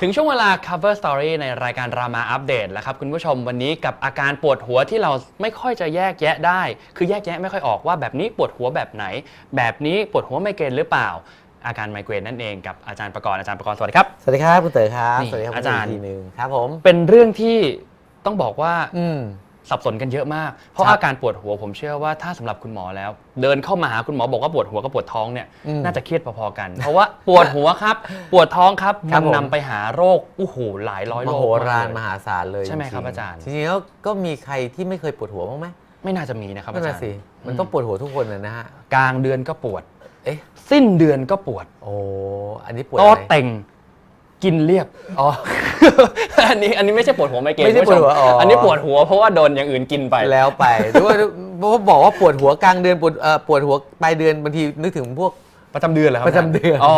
ถึงช่วงเวลา cover story ในรายการรามาอัปเดตแล้วครับคุณผู้ชมวันนี้กับอาการปวดหัวที่เราไม่ค่อยจะแยกแยะได้ คือแยกแยะไม่ค่อยออกว่าแบบนี้ปวดหัวแบบไหน แบบนี้ปวดหัวไมเกรนหรือเปล่า อาการไมเกรนนั่นเองกับอาจารย์ประกรณ์อาจารย์ประกรณ์สวัสดีครับ สวัสดีครับคุณเต๋อครับนี่สวัสดีครับอาจารย์ คุณเต๋อีกทีหนึ่งครับผม เป็นเรื่องที่ต้องบอกว่าอืม สับสนกันเยอะมาก เพราะครับอาการปวดหัวผมเชื่อว่าถ้าสำหรับคุณหมอแล้ว เดินเข้ามาหาคุณหมอบอกว่าปวดหัวกับปวดท้องเนี่ยอืมน่าจะเครียดพอๆกัน เพราะว่าปวดหัวครับ ปวดท้องครับครัมับนผมนำไปหาโรคอู้หูหลายร้อยมโรคโหฬารกเลยมหาศาลเลยใช่ไหมครับจงๆอาจารย์จริงๆแล้วก็มีใครที่ไม่เคยปวดหัวบ้างไหมไม่น่าจะมีนะครับนั่อานจาน่ะรย์สิมันต้องปวดหัวทุกคนนะนะฮะกลางเดือนก็ปวดเอ๊ะสิ้นเดือนก็ปวด โอ้ อันนี้ปวดโต๊ะอะไรเต็ง กินเรียบ อ๋อ อันนี้อันนี้ไม่ใช่ปวดหัวไมเกรนไม่ใช่คุณผู้ชปวดหัวอ๋ออั อันนี้ปวดหัวเพราะว่าโดนอย่างอื่นกินไป แล้วไปหรือว่าเพราะว่าบอกว่าปวดหัวกลางเดือนปวดเอ่อปวดหัวปลายเดือนบางทีนึกถึงพวก ประจำเดือนเหรอครับประจำเดือนอ๋อ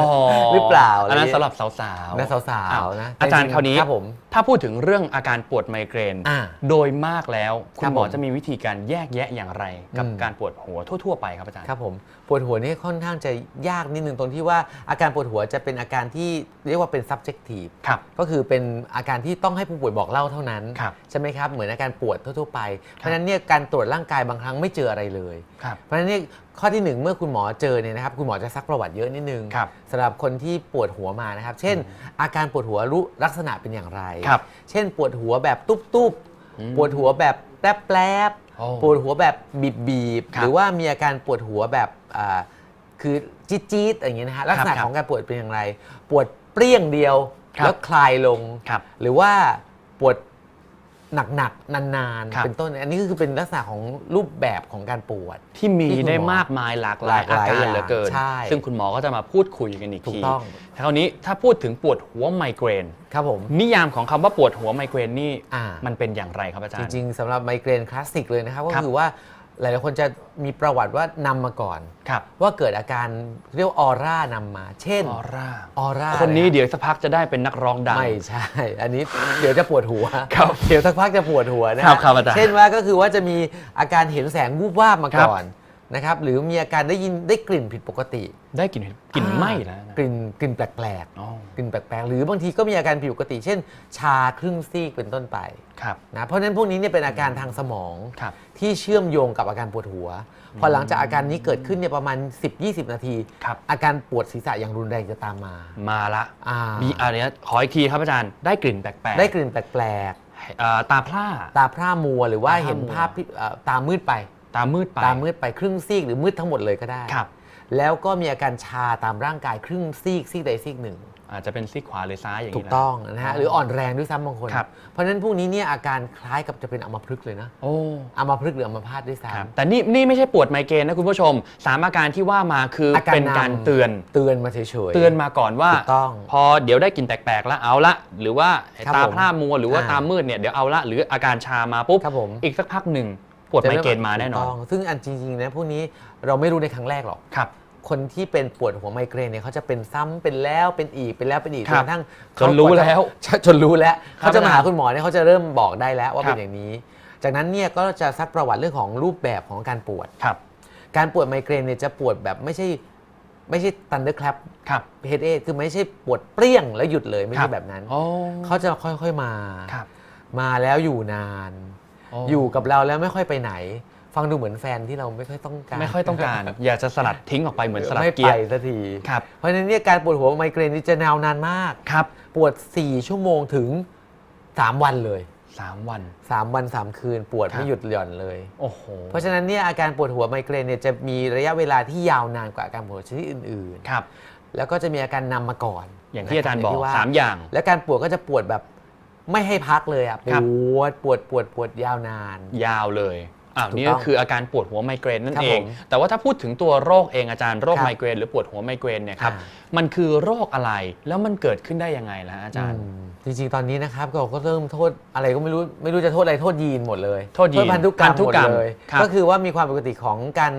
หรือเปล่าอันนั้นอะไรสำหรับสาวๆนะสาวอ้ๆนะอาจารย์จงๆคราวนี้ครับผมถ้าพูดถึงเรื่องอาการปวดไมเกรน อ่าโดยมากแล้ว คุครัณบหมอผมจะมีวิธีการแยกแยะอย่างไร กับอืม การปวดหัวทั่ว ๆ ไปครับอาจารย์ ครับผม ปวดหัวนี่ค่อนข้างจะยากนิดนึงตรงที่ว่าอาการปวดหัวจะเป็นอาการที่เรียกว่าเป็น subjective ครับก็คือเป็นอาการที่ต้องให้ผู้ป่วยบอกเล่าเท่านั้น ครับใช่ไหมครับ เหมือนอาการปวดทั่วๆไป เพราะฉะนั้นเนี่ยการตรวจร่างกายบางครั้งไม่เจออะไรเลย ครับ เพราะฉะนั้นเนี่ยข้อที่หนึ่งเมื่อคุณหมอเจอเนี่ยนะครับคุณหมอจะซักประวัติเยอะนิดนึงครับสำหรับคนที่ปวดหัวมานะครับ เช่น อาการปวดหัวรู้ลักษณะเป็นอย่างไร ครับ เช่น ปวดหัวแบบตุ๊บอืมๆปวดหัวแบบแป๊บโอ้ๆ ปวดหัวแบบบีบๆครับหรือว่ามีอาการปวดหัวแบบอ่าคือจี๊ดๆอย่างเงี้ยนะฮะลักษณะครับของการปวดเป็นอย่างไร ปวดเปรี้ยงเดียวครับแล้วคลายลงครับหรือว่าปวด หนักๆ นานครับ ๆ เป็นต้น อันนี้ก็คือเป็นลักษณะของรูปแบบของการปวด ที่มีที่คุณหมอได้มากมายหลากหลายหลากหอาลายการอย่างเหลือเกิน ใช่ซึ่งคุณหมอก็จะมาพูดคุยกันอีกถูกทีต้องคราวนี้ถ้าพูดถึงปวดหัวไมเกรน ครับผม นิยามของคำว่าปวดหัวไมเกรนนี่อ่ามันเป็นอย่างไรครับอาจารจย์ ริง ๆสำหรับไมเกรนคลาสสิกเลยนะครับ ก็ครับคือว่า หลายๆคนจะมีประวัติว่านำมาก่อน ครับว่าเกิดอาการเรียกว่าออร่านำมา เช่น ออร่า ออร่าคนนี้เยเดี๋ยวสักพักจะได้เป็นนักร้องดัง ไม่ใช่ อันนี้ เดี๋ยวจะปวดหัวครับเดี๋ยวสักพักจะปวดหัวนะฮะครับครับอาจารย์เช่นว่าก็คือว่าจะมีอาการเห็นแสงวูบวาบมาครับก่อน นะครับหรือมีอาการได้ยินได้กลิ่นผิดปกติ ได้กลิ่นกลิ่นอ่าไหม้แล้วนะกลิ่นกลิ่นแปลกอ๋อๆกลิ่นแปลกๆ หรือบางทีก็มีอาการผิดปกติ เช่น ชาครึ่งซีกเป็นต้นไปครับนะเพราะฉะนั้นพวกนี้เนี่ยเป็นอาการทางสมอง ครับ ที่เชื่อมโยงกับอาการปวดหัว พอหลังจากอาการนี้เกิดขึ้นเนี่ยประมาณ 10-20 นาที ครับ อาการปวดศีรษะอย่างรุนแรงจะตามมา มาละอ่ามีอะไรนะขออีกทีครับอาจารย์ได้กลิ่นแปลกๆได้กลิ่นแปลกเอ่อตาพร่า ๆ ตาพร่ามัวหรือว่าตาพร่าเห็นมัวภาพที่เอ่อตามืดไป ตามืดไป ตามืดไปครึ่งซีกหรือมืดทั้งหมดเลยก็ได้ครับ แล้วก็มีอาการชาตามร่างกายครึ่งซีกซีกใดซีกหนึ่ง อาจจะเป็นซีกขวาหรือซ้ายอย่างถูนี้กนะ ต้องนะฮะหรืออ่อนแรงด้วยซ้ำบางคน ครับ เพราะฉะนั้นพวกนี้เนี่ยอาการคล้ายกับจะเป็นอัมพฤกษ์เลยนะโอ้ อัมพฤกษ์หรืออัมพาตด้วยซ้ครับแต่นี่นี่ไม่ใช่ปวดไมเกรนนะคุณผู้ชม สามอาการที่ว่ามาคืออาการเป็นการนำ เตือนำเตือนมาเฉยๆ เตือนมาก่อนว่า ถูกต้องพอเดี๋ยวได้กลิ่นแปลกๆแล้วเอาละ หรือว่าครับตาผมพร่ามัวหรือว่าอ่าตามืดเนี่ยเดี๋ยวเอาละ หรืออาการชามาปุ๊บ ครับผม อีกสักพักหนึ่ง ปวดไมเกรนมาแน่นอนถูกต้องซึ่งอันจริงๆนะพวกนี้เราไม่รู้ในครั้งแรกหรอกครับ คนที่เป็นปวดหัวไมเกรนเนี่ยเขาจะเป็นซ้ำเป็นแล้วเป็นอีกเป็นแล้วเป็นอีกคจรันบกระทั่งจนรู้แล้วเขาจนรู้แล้วครับเขาจะมาหาคุณหมอเนี่ยเขาจะเริ่มบอกได้แล้วว่าครัเป็บนอย่างนี้ จากนั้นเนี่ยก็จะซักประวัติเรื่องของรูปแบบของการปวดครับ การปวดไมเกรนเนี่ยจะปวดแบบไม่ใช่ไม่ใช่ตันเดอร์แคลปครับเฮดเอคือไม่ใช่ปวดเปรี้ยงแล้วหยุดเลยไม่ครัใช่บแบบนั้นโอ้เขาจะค่อยๆมาครับมาแล้วอยู่นานโอ้อยู่กับเราแล้วไม่ค่อยไปไหน ฟังดูเหมือนแฟนที่เราไม่ค่อยต้องการไม่ค่อยต้องการ อยากจะสลัดทิ้งออกไปเหมือนสลัดไม่เกีไปยร์สักทีครับเพราะฉะนั้นเนี่ยการปวดหัวไมเกรนนี่จะนาวนานมากครับ ปวด 4 ชั่วโมงถึง 3 วันเลยสามวัน 3 วัน 3 คืน ปวดครับไม่หยุดหย่อนเลยโอ้โหเพราะฉะนั้นเนี่ยอาการปวดหัวไมเกรนเนี่ยจะมีระยะเวลาที่ยาวนานกว่าอาการปวดชนิดอื่นครับๆแล้วก็จะมีอาการนำมาก่อน อย่างที่อาจารย์บอกงที่ว่สามอย่าง และการปวดก็จะปวดแบบ ไม่ให้พักเลยอะปครับ วดปวดปวดปวดยาวนาน ยาวเลยอ้าวถูกนี่ต้ก็องคืออาการปวดหัวไมเกรนนั่นครับเอง ผมแต่ว่าถ้าพูดถึงตัวโรคเองอาจารย์โรคครับไมเกรนหรือปวดหัวไมเกรนเนี่ยครับอ่า มันคือโรคอะไรแล้วมันเกิดขึ้นได้ยังไงล่ะอาจารย์อืมจริงๆ ตอนนี้นะครับเราก็เริ่มโทษอะไรก็ไม่รู้ไม่รู้จะโทษอะไรโทษยีนหมดเลยโทษยีนพันธุกรรมพันธุหมดกรรมเลย ครับก็คือว่ามีความปกติของการ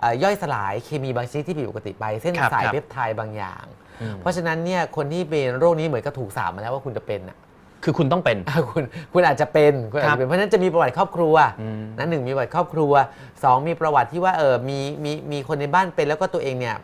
เอ่อย่อยสลายเคมีบางชนิดที่ผิดปกติไป เส้นครับสายครับเพปไทด์บางอย่างอืมเพราะฉะนั้นเนี่ยคนที่เป็นโรคนี้เหมือนกับถูกสาบมาแล้วว่าคุณจะเป็นอะ คือคุณต้องเป็น อะคุณคุณอาจจะเป็นคุณอาจครับจะเป็นเพราะฉะนั้นจะมีประวัติครอบครัวอืมนะหนึ่งมีประวัติครอบครัวสองมีประวัติที่ว่าเออมีมีมีคนในบ้านเป็นแล้วก็ตัวเองเนี่ย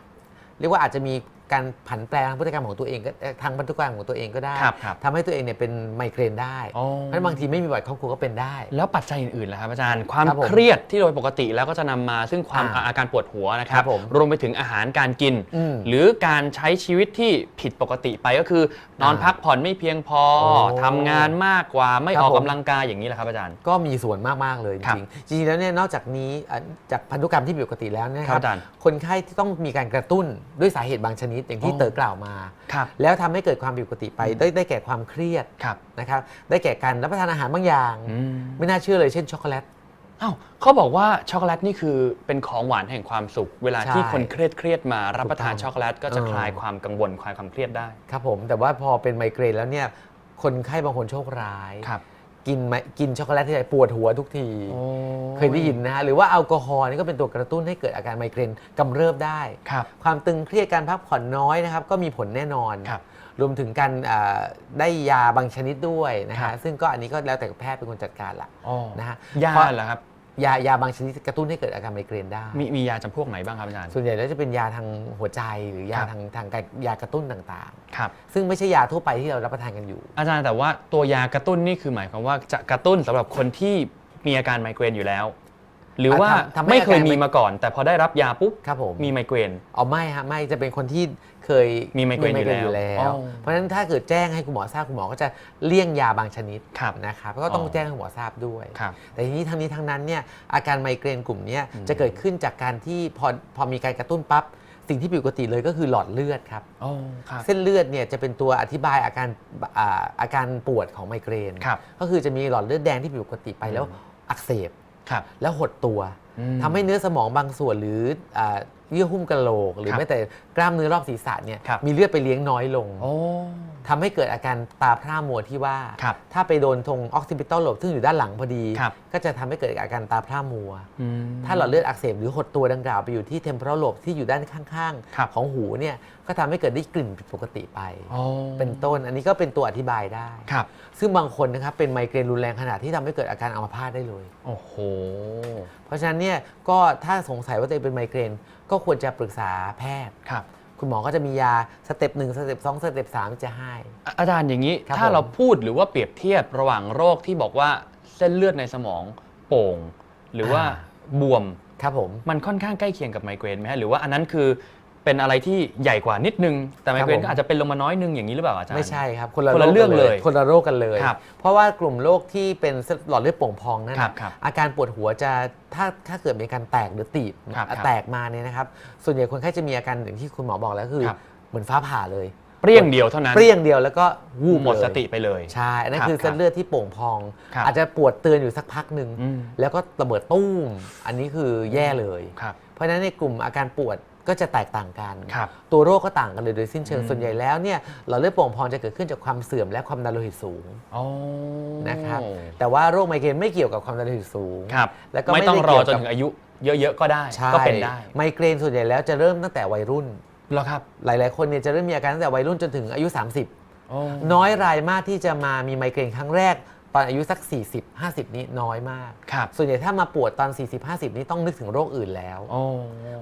เรียกว่าอาจจะมี การผันแปลทางพฤติกรรมของตัวเองก็เอ่อทางพันธุกรรมของตัวเองก็ได้ครับครับ ทำให้ตัวเองเนี่ยเป็นไมเกรนได้อ๋อเพราะฉะนั้นบางทีไม่มีบัตรครอบครัวก็เป็นได้ แล้วปัจจัยอื่นๆล่ะครับอาจารย์ความครับผมเครียดที่โดยปกติแล้วก็จะนำมาซึ่งความอ่าอาการปวดหัวนะคครัรับบผมรวมไปถึงอาหารการกิน อืมหรือการใช้ชีวิตที่ผิดปกติไปก็คือ นอนอ่าพักผ่อนไม่เพียงพอโอ้ทำงานมากกว่าไม่ครับออกผม กำลังกายอย่างนี้แหละครับอาจารย์ ก็มีส่วนมาก ๆ เลยจครับริงๆจริงๆแล้วเนี่ยนอกจากนี้อะจากพันธุกรรมที่ผิดปกติแล้วเนยครับอาจารย์ คนไข้ที่ต้องมีการกระตุ้นด้วยสาเหตุบางชนิดอย่างที่อ๋อเต๋อกล่าวมาครับแล้วทำให้เกิดความผิดปกติไปได้ได้แก่ความเครียดครับนะครับได้แก่การรับประทานอาหารบางอย่างอืมไม่น่าเชื่อเลยเช่นช็อกโกแลตอ้าวเขาบอกว่าช็อกโกแลตนี่คือเป็นของหวานแห่งความสุข เวลาที่ใช่คนเครียดเครียดๆมารับประทานถูกต้องช็อกโกแลตก็จะเออคลายความกังวลคลายความเครียดได้ ครับผมแต่ว่าพอเป็นไมเกรนแล้วเนี่ยคนไข้บางคนโชคร้ายครับ กินไมกินช็อกโกแลตที่ไหนปวดหัวทุกที โอ้เคยได้ยินนะฮะหรือว่าแอลกอฮอล์นี่ก็เป็นตัวกระตุ้นให้เกิดอาการไมเกรนกำเริบได้ ครับ ความตึงเครียดการพักผ่อนน้อยนะครับ ก็มีผลแน่นอน ครับรวมถึงการอ่าได้ยาบางชนิดด้วยนะครัฮะบ ซึ่งก็อันนี้ก็แล้วแต่แพทย์เป็นคนจัดการละอ๋อนะฮะยาเพราะเหรอครับ ยายาบางชนิดกระตุ้นให้เกิดอาการไมเกรนได้ มีมียาจำพวกไหนบ้างครับอาจารย์ ส่วนใหญ่แล้วจะเป็นยาทางหัวใจหรือยาครับ ทางทางการยากระตุ้นต่างครับ ๆ ซึ่งไม่ใช่ยาทั่วไปที่เรารับประทานกันอยู่ อาจารย์แต่ว่าตัวยากระตุ้นนี่คือหมายความว่าจะกระตุ้นสำหรับคนที่มีอาการไมเกรนอยู่แล้ว หรือว่าอะทำทำให้ไม่เคยอาการมีมาก่อน แต่พอได้รับยาปุ๊บครับผม มีไมเกรน อ๋อไม่ฮะไม่จะเป็นคนที่เคยมีไมเกรนอยู่แล้ววอ๋อเพราะฉะนั้นถ้าเกิดแจ้งให้คุณหมอทราบคุณหมอก็จะเลี่ยงยาบางชนิดครับนะครับก็ต้องอ๋อ แจ้งให้คุณหมอทราบด้วย ครับ แต่ทีนี้ทั้งนี้ทั้งนั้นเนี่ยอาการไมเกรนกลุ่มเนี้ยอืม จะเกิดขึ้นจากการที่พอพอมีการกระตุ้นปั๊บสิ่งที่ผิดปกติเลยก็คือหลอดเลือดครับโอ้ครับ เส้นเลือดเนี่ยจะเป็นตัวอธิบายอาการอ่าอาการปวดของไมเกรน ครับก็คือจะมีหลอดเลือดแดงที่ผิดปกติไปแล้วอืมอักเสบครับ แล้วหดตัวอืมทำให้เนื้อสมองบางส่วนหรืออ่าเยื่อหุ้มกะโหลก หรือครับแม้แต่กล้ามเนื้อรอบศีรษะเนี่ยครับมีเลือดไปเลี้ยงน้อยลงโอ้ทำให้เกิดอาการตาพร่ามัวที่ว่าครับถ้าไปโดนตรงออกซิปิตอลโลบซึ่งอยู่ด้านหลังพอดีครับก็จะทำให้เกิดอาการตาพร่ามัวอืมถ้าหลอดเลือดอักเสบหรือหดตัวดังกล่าวไปอยู่ที่เทมเพอรัลโลบที่อยู่ด้านข้างครับๆของหูเนี่ย ก็ทำให้เกิดได้กลิ่นผิดปกติไปโอ้เป็นต้นอันนี้ก็เป็นตัวอธิบายได้ครับซึ่งบางคนนะครับเป็นไมเกรนรุนแรงขนาดที่ทำให้เกิดอาการอัมพาตได้เลยโอ้โหเพราะฉะนั้นเนี่ยก็ถ้าสงสัยว่าตัวเองเป็นไมเกรนก็ควรจะปรึกษาแพทย์ครับคุณหมอก็จะมียาสเต็ปหนึ่งสเต็ปสองสเต็ปสามจะให้อะอาจารย์อย่างนี้ครับถ้าผมเราพูดหรือว่าเปรียบเทียบระหว่างโรคที่บอกว่าเส้นเลือดในสมองโป่ง หรือว่าบวมครับผมมันค่อนข้างใกล้เคียงกับไมเกรนไหมฮะหรือว่าอันนั้นคือ เป็นอะไรที่ใหญ่กว่านิดนึง แต่ไมเกรครันบผมก็อาจจะเป็นลงมาน้อยนึงอย่างนี้หรือเปล่าอาจารย์ ไม่ใช่ครับ คนละคนละโเรื่องเลยคนละโรคกันเลย ครับเพราะว่ากลุ่มโรคที่เป็นหลอดเลือดโป่งพองนั่นครับน่ะครับอาการปวดหัวจะถ้าถ้าเกิดมีการแตกหรือตีบครับครับแตกมาเนี่ยนะครับ ส่วนใหญ่คนไข้จะมีอาการอย่างที่คุณหมอบอกแล้วคือ ครับ เหมือนฟ้าผ่าเลยเปรี้ยงเดียวเท่านั้นเปรี้ยงเดียวแล้วก็วูบหมดเลยสติไปเลย ใช่อันนั้นครับคือเส้นเลือดที่โป่งพอง ครับอาจจะปวดเตือนอยู่สักพักหนึ่งอืม แล้วก็ระเบิดตุ้มอันนี้คือแย่เลย ครับ เพราะฉะนั้นในกลุ่มอาการปวด ก็จะแตกต่างกัน ครับ ตัวโรคก็ต่างกันเลยโดยสิ้นเชิง อืม ส่วนใหญ่แล้วเนี่ยหลอดเลือดโป่งพองจะเกิดขึ้นจากความเสื่อมและความดันโลหิตสูงโอ้นะครับ แต่ว่าโรคไมเกรนไม่เกี่ยวกับความดันโลหิตสูง ครับแล้วก็ไม่ไม่ต้องได้รอเกี่ยวจนกับถึงอายุ เยอะๆก็ได้ใช่ก็เป็นได้ไมเกรนส่วนใหญ่แล้วจะเริ่มตั้งแต่วัยรุ่นแล้วครับหลาย ๆ คนเนี่ยจะเริ่มมีอาการตั้งแต่วัยรุ่นจนถึงอายุ 30โอ้น้อยรายมากที่จะมามีไมเกรนครั้งแรก ตอนอายุสัก 40 50 นี้น้อยมาก ครับส่วนใหญ่ถ้ามาปวดตอน 40 50 นี้ต้องนึกถึงโรคอื่นแล้ว โอ้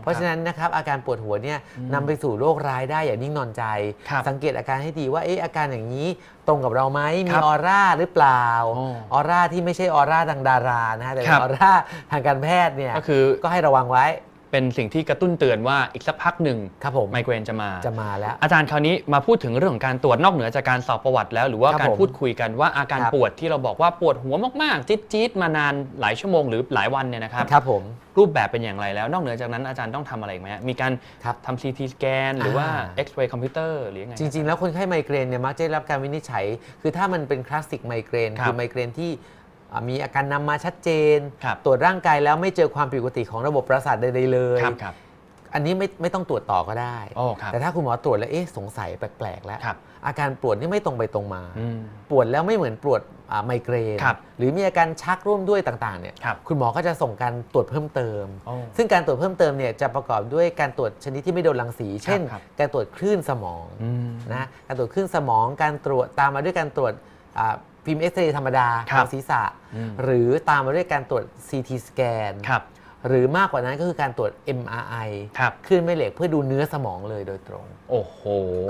เพราะฉะนั้นนะครับอาการปวดหัวเนี่ยอืมนำไปสู่โรคร้ายได้อย่านิ่งนอนใจ ครับ สังเกตอาการให้ดีว่าเอ๊ะอาการอย่างนี้ตรงกับเราไหมคมีรับออร่าหรือเปล่าอ๋อออร่าที่ไม่ใช่ออร่าทางดารานะฮะแต่คเป็รันบออร่าทางการแพทย์เนี่ยก็คือก็ให้ระวังไว้ เป็นสิ่งที่กระตุ้นเตือนว่าอีกสักพักหนึ่งครับผมไมเกรนจะมา จะมาแล้ว อาจารย์คราวนี้มาพูดถึงเรื่องของการตรวจนอกเหนือจากการสอบประวัติแล้ว หรือว่าครับการผมพูดคุยกันว่าอาการครับปวดที่เราบอกว่าปวดหัวมากๆ จี๊ดๆมานานหลายชั่วโมงหรือหลายวันเนี่ยนะครับครับผมรูปแบบเป็นอย่างไรแล้วนอกเหนือจากนั้นอาจารย์ต้องทำอะไรอีกไหมฮะมีการครับทำซีทีสแกนหรือว่าอ่าเอ็กซเรย์คอมพิวเตอร์หรือยังไงจริง ๆ แล้วคนไข้ไมเกรนเนี่ยมักจะได้รับการวินิจฉัย คือถ้ามันเป็นคลาสสิกไมเกรนครับคือไมเกรนที่อ่า มีอาการนำมาชัดเจนครับตรวจร่างกายแล้วไม่เจอความผิดปกติของระบบประสาทใดๆเลยครับครับอันนี้ไม่ไม่ต้องตรวจต่อก็ได้โอ้ครับแต่ถ้าคุณหมอตรวจแล้วเอ๊ะสงสัยแปลกๆ แล้วครับอาการปวดนี่ไม่ตรงไปตรงมาอืมปวดแล้วไม่เหมือนปวดอ่าไมเกรนครับหรือมีอาการชักร่วมด้วยต่างๆเนี่ยครับคุณหมอก็จะส่งการตรวจเพิ่มเติมโอ้ซึ่งการตรวจเพิ่มเติมเนี่ยจะประกอบด้วยการตรวจชนิดที่ไม่โดนรังสี เช่นครับการตรวจคลื่นสมองอืมนะการตรวจคลื่นสมอง การตรวจตามมาด้วยการตรวจ อ่าฟิล์มเอ็กซเรย์ธรรมดาครับของศีรษะ อืม หรือตามมาด้วยการตรวจ CT สแกนครับหรือมากกว่านั้นก็คือการตรวจ MRI ครับ คลื่นแม่เหล็กเพื่อดูเนื้อสมองเลยโดยตรง โอ้โห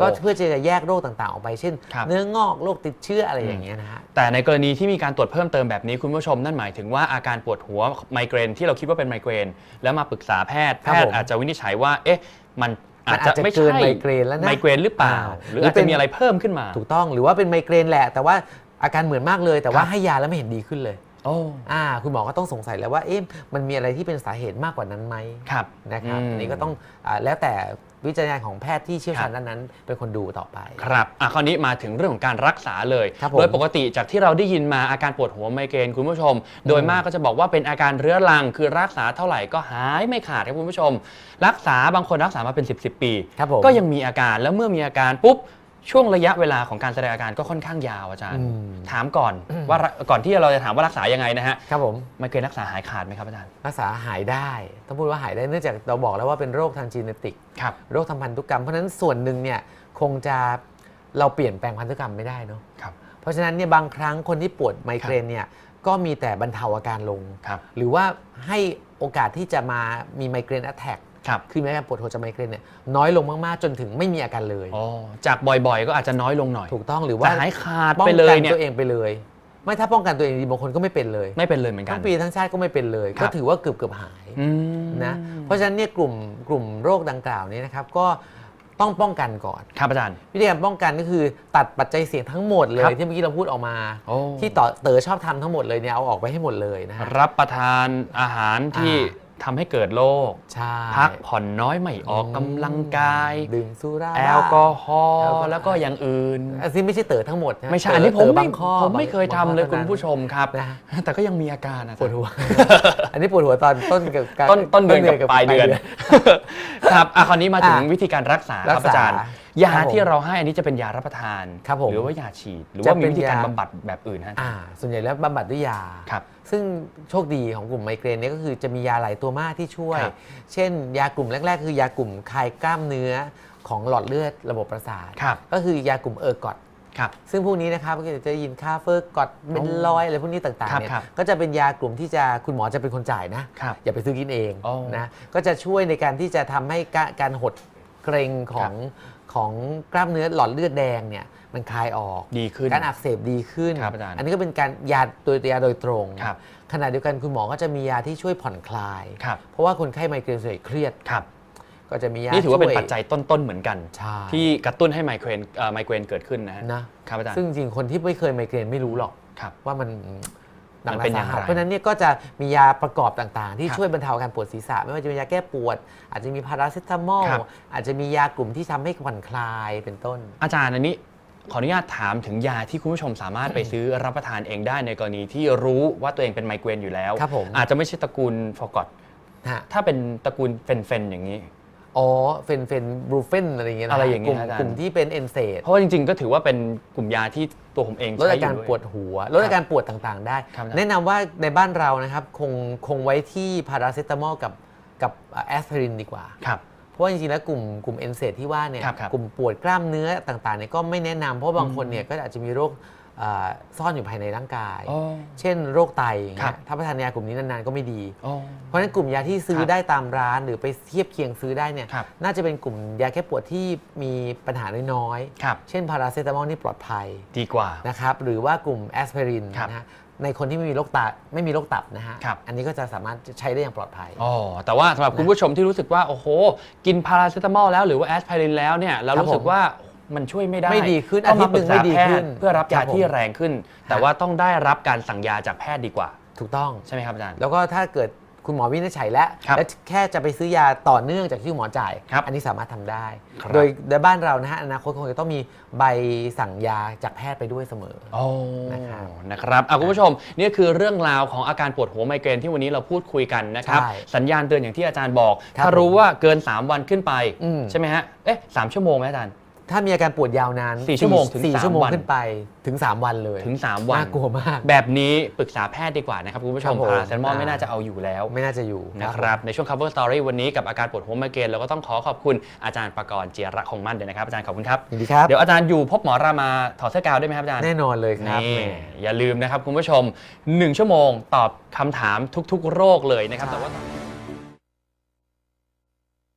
ก็เพื่อจะแยกโรคต่างๆ ออกไปเช่น ครับ เนื้องอกโรคติดเชื้ออะไรอย่างเงี้ยนะฮะ แต่ในกรณีที่มีการตรวจเพิ่มเติมแบบนี้คุณผู้ชมนั่นหมายถึงว่าอาการปวดหัวไมเกรนที่เราคิดว่าเป็นไมเกรน แล้วมาปรึกษาแพทย์ครัแพบทผมย์อาจจะวินิจฉัยว่า เอ๊ะ มันมัอาจนจะอาจจะไม่เกินใช่ไมเกรนแล้วนะไมเกรนหรือเปล่า อ่าหรือหรืออาจเป็จะน มีอะไรเพิ่มขึ้นมา ถูกต้องหรือว่าเป็นไมเกรนแหละ แต่ว่า อาการเหมือนมากเลย แต่ว่าครับให้ยาแล้วไม่เห็นดีขึ้นเลย โอ้อ่า คุณหมอก็ต้องสงสัยแล้วว่าเอ๊ะมันมีอะไรที่เป็นสาเหตุมากกว่านั้นไหมครับนะครับมอันนี้ก็ต้องอาแล้วแต่วิจารณญาณของแพทย์ที่เชี่ยวชาญครับด้านนั้น เป็นคนดูต่อไป ครับอะคราวนี้มาถึงเรื่องของการรักษาเลย ครับผมโดยปกติจากที่เราได้ยินมาอาการปวดหัวไมเกรนคุณผู้ชม โดยมากก็จะบอกว่าเป็นอาการเรื้อรัง คือรักษาเท่าไหร่ก็หายไม่ขาดครับคุณผู้ชม รักษาบางคนรักษามาเป็น 10บสปี ครับผมก็ยังมีอาการแล้วเมื่อมีอาการปุ๊บ ช่วงระยะเวลาของการแสดงอาการก็ค่อนข้างยาวอาจารย์อืมถามก่อนว่ารักก่อนที่เราจะถามว่ารักษายังไงนะฮะครับผมไมเกรนรักษาหายขาดไหมครับอาจารย์ รักษาหายได้ ต้องพูดว่าหายได้เนื่องจากเราบอกแล้วว่าเป็นโรคทางจีเนติกครับโรคทางพันธุกรรม เพราะฉะนั้นส่วนหนึ่งเนี่ยคงจะเราเปลี่ยนแปลงพันธุกรรมไม่ได้เนาะครับเพราะฉะนั้นเนี่ยบางครั้งคนที่ปวดไมเกรนเนี่ยก็มีแต่บรรเทาอาการลงครับหรือว่าให้ โอกาสที่จะมามีไมเกรน a t แทกครับคือมีอาการปวดหัวจากไมเกรนเนี่ยน้อยลงมากๆ จนถึงไม่มีอาการเลย อ๋อ จากบ่อยๆ ก็อาจจะน้อยลงหน่อย ถูกต้องหรือแต่ว่าหายขาดป้องไปเลกัยนเนี่ยตัวเองไปเลย ไม่ถ้าป้องกันตัวเองดีบางคนก็ไม่เป็นเลย ไม่เป็นเลยเหมือนกัทั้นงปีทั้งชาติก็ไม่เป็นเลยครัก็บถือว่าเกือบเกือบๆหายอืมนะ เพราะฉะนั้นเนี่ยกลุ่มกลุ่มโรคดังกล่าวนี้นะครับก็ ต้องป้องกันก่อนครับอาจารย์ วิธีการป้องกันก็คือตัดปัจจัยเสี่ยงทั้งหมดเลครัยบที่เมื่อกี้เราพูดออกมา โอ้ ที่ต่อเต๋อชอบทำทั้งหมดเลยเนี่ยเอาออกไปให้หมดเลยนะฮะ รับประทานอาหารที่อ่ ทำให้เกิดโรคใช่พักผ่อนน้อยไม่ออกกำลังกาย ดื่มสุราแอลกอฮอแอลกอฮอล์ล์แล้วก็อย่างอื่นอันนี้ไม่ใช่เต๋อทั้งหมดนะไม่ใช่เต๋อันนี้ผมเต๋ไม่บางข้อผมไม่เคยทำเลยบางข้อคุณผู้ชมครับนะแต่ก็ยังมีอาการนะปวดหัว อันนี้ปวดหัวตอนต้นกับกับต้นต้นเดือนกับปลายเดือนครับอะคราวนี้มาถึงอะวิธีการรักษาครัรับกษาอาจารย์ยาครับผมที่เราให้อันนี้จะเป็นยารับประทานครับผมหรือว่ายาฉีด หรือจะว่ามีเป็นวิธีการยาบำบัดแบบอื่นฮะอ่าส่วนใหญ่แล้วบำบัดด้วยยาครับ ซึ่งโชคดีของกลุ่มไมเกรนเนี่ยก็คือจะมียาหลายตัวมากที่ช่วย ครับ เช่น ยากลุ่มแรก ๆ คือยากลุ่มคลายกล้ามเนื้อของหลอดเลือดระบบประสาท ครับก็คือยากลุ่มเออร์กอด ครับ ซึ่งพวกนี้นะครับก็จะยินค่าเฟอร์กอดเบนลอยอะไรพวกนี้ต่างครัๆบเนี่ยครับ ก็จะเป็นยากลุ่มที่จะคุณหมอจะเป็นคนจ่ายนะ ครับ อย่าไปซื้อกินเองอ๋อนะก็จะช่วยในการที่จะทำให้กะการหดเกรงของของกล้ามเนื้อหลอดเลือดแดงเนี่ย มันคลายออก ดีขึ้น การอักเสบดีขึ้น ครับอาจารย์นนี้ก็เป็นการยาโดยยาโดยตรง ครับ ขณะเดียวกันคุณหมอก็จะมียาที่ช่วยผ่อนคลาย ครับ เพราะว่าคนไข้ไมเกรนส่วนใหญ่เครียด ครับ ก็จะมียานี่ถือว่าเป็นช่ยปัจจัยต้น ๆ เหมือนกัน ใช่ที่กระตุ้นให้ไมเกรนเอ่อไมเกรนเกิดขึ้นนะฮะนะ ครับอาจารย์ซึ่งจริงๆคนที่ไม่เคยไมเกรนไม่รู้หรอก ครับ ว่ามันหนักมันหเป็นนาอย่างสาหัสไรเพราะฉะนั้นเนี่ยก็จะมียาประกอบต่างๆ ที่ครับช่วยบรรเทาอาการปวดศีรษะ ไม่ว่าจะเป็นยาแก้ปวด อาจจะมีพาราเซตามอลครับ อาจจะมียา กลุ่มที่ทำให้ผ่อนคลายเป็นต้น อาจารย์อันนี้ ขออนุญาตถามถึงยาที่คุณผู้ชมสามารถไปซื้อรับประทานเองได้ในกรณีที่รู้ว่าตัวเองเป็นไมเกรนอยู่แล้ว ครับผม อาจจะไม่ใช่ตระกูลฟอร์กอตฮะถ้าเป็นตระกูลเฟนเฟนอย่างนี้ อ๋อเฟนเฟนบรูเฟนอะไรอย่างเงี้ยนะอะไรอย่างเงี้กยลุ่มอาจารย์ กลุ่มที่เป็นเอนเซดเพราะว่าจริงๆ ก็ถือว่าเป็นกลุ่มยาที่ตัวผมเองลดใช้อาการอยู่ปวดหัวลดอาการปวดต่างๆ ได้ ครับแนะนำว่าในบ้านเรานะครับ คงคงไว้ที่พาราเซตามอลกับกับแอสไพรินดีกว่า ครับเพ ราะว่าจริงๆแล้วกลุ่มกลุ่มเอนเซที่ว่าเนี่ยครับครับกลุ่มปวดกล้ามเนื้อต่างๆเนี่ยก็ไม่แนะนำเพราะบางคนเนี่ยก็อาจจะมีโรคเอ่อซ่อนอยู่ภายในร่างกายอ๋อเช่น โรคไตอย่างครัเงี้บยถ้าประทานยากลุ่มนี้นานๆก็ไม่ดีอ๋อเพราะฉะนั้นกลุ่มยาที่ซื้อครับได้ตามร้านหรือไปเทียบเคียงซื้อได้เนี่ยครับน่าจะเป็นกลุ่มยาแก้ปวดที่มีปัญหาน้อยครับๆเช่นพาราเซตามอลนี่ปลอดภัย ดีกว่า นะครับ หรือว่ากลุ่มแอสไพรินครับนะฮะ ในคนที่ไม่มีโรคตับไม่มีโรคตับนะฮะ ครับ อันนี้ก็จะสามารถใช้ได้อย่างปลอดภัย อ๋อแต่ว่าสำหรับคุณผู้ชมที่รู้สึกว่า โอ้โห กินพาราเซตามอลแล้วหรือว่าแอสไพรินแล้วเนี่ยเราครับรู้สึกผมว่ามันช่วยไม่ได้ไม่ดีขึ้นต้องมาอาทิปตย์หนึ่รึกษางไม่ดีแพขึ้ทนย์เพื่อรับครัยาบผม ที่แรงขึ้น แต่ฮะว่าต้องได้รับการสั่งยาจากแพทย์ดีกว่า ถูกต้อง ใช่ไหมครับอาจารย์ แล้วก็ถ้าเกิด คุณหมอวินิจฉัยแล้วครับและแค่จะไปซื้อยาต่อเนื่องจากที่คุณหมอจ่าย ครับอันนี้สามารถทำได้ ครับ โดยในบ้านเรานะฮะอนาคตคงจะต้องมีใบสั่งยาจากแพทย์ไปด้วยเสมอ โอ้นะครับนะครับอะคุณผู้ชมนี่คือเรื่องราวของอาการปวดหัวไมเกรนที่วันนี้เราพูดคุยกันนะครับ ใช่สัญญาณเตือนอย่างที่อาจารย์บอก ครับถ้ารู้ว่าเกิน 3 วันขึ้นไป อืม ใช่ไหมฮะ เอ๊ะสามชั่วโมงไหมอาจารย์ ถ้ามีอาการปวดยาวนานสี่ชั่วโมงถึงสี่สามชั่วโมงวัน ขึ้นไปถึง 3 วันเลยถึง 3 วันน่ากลัวมาก แบบนี้ปรึกษาแพทย์ดีกว่านะครับคุณผู้ชครัมบผม พาราเซตามอลอ่าไม่น่าจะเอาอยู่แล้วไม่น่าจะอยู่นะครับในช่วง cover story วันนี้กับอาการปวดหัวไมเกรนเราก็ต้องขอขอบคุณอาจารย์ประกรณ์เจียระคงมั่นด้วยนะครับอาจารย์ขอบคุณครับ ยินดีครับ เดี๋ยวอาจารย์อยู่พบหมอรามาถอดเสื้อกาวได้ไหมครับอาจารย์ แน่นอนเลยครับนี่แหม อย่าลืมนะครับคุณผู้ชม 1 ชั่วโมงตอบคำถามทุกๆ โรคเลยนะครับแต่ว่า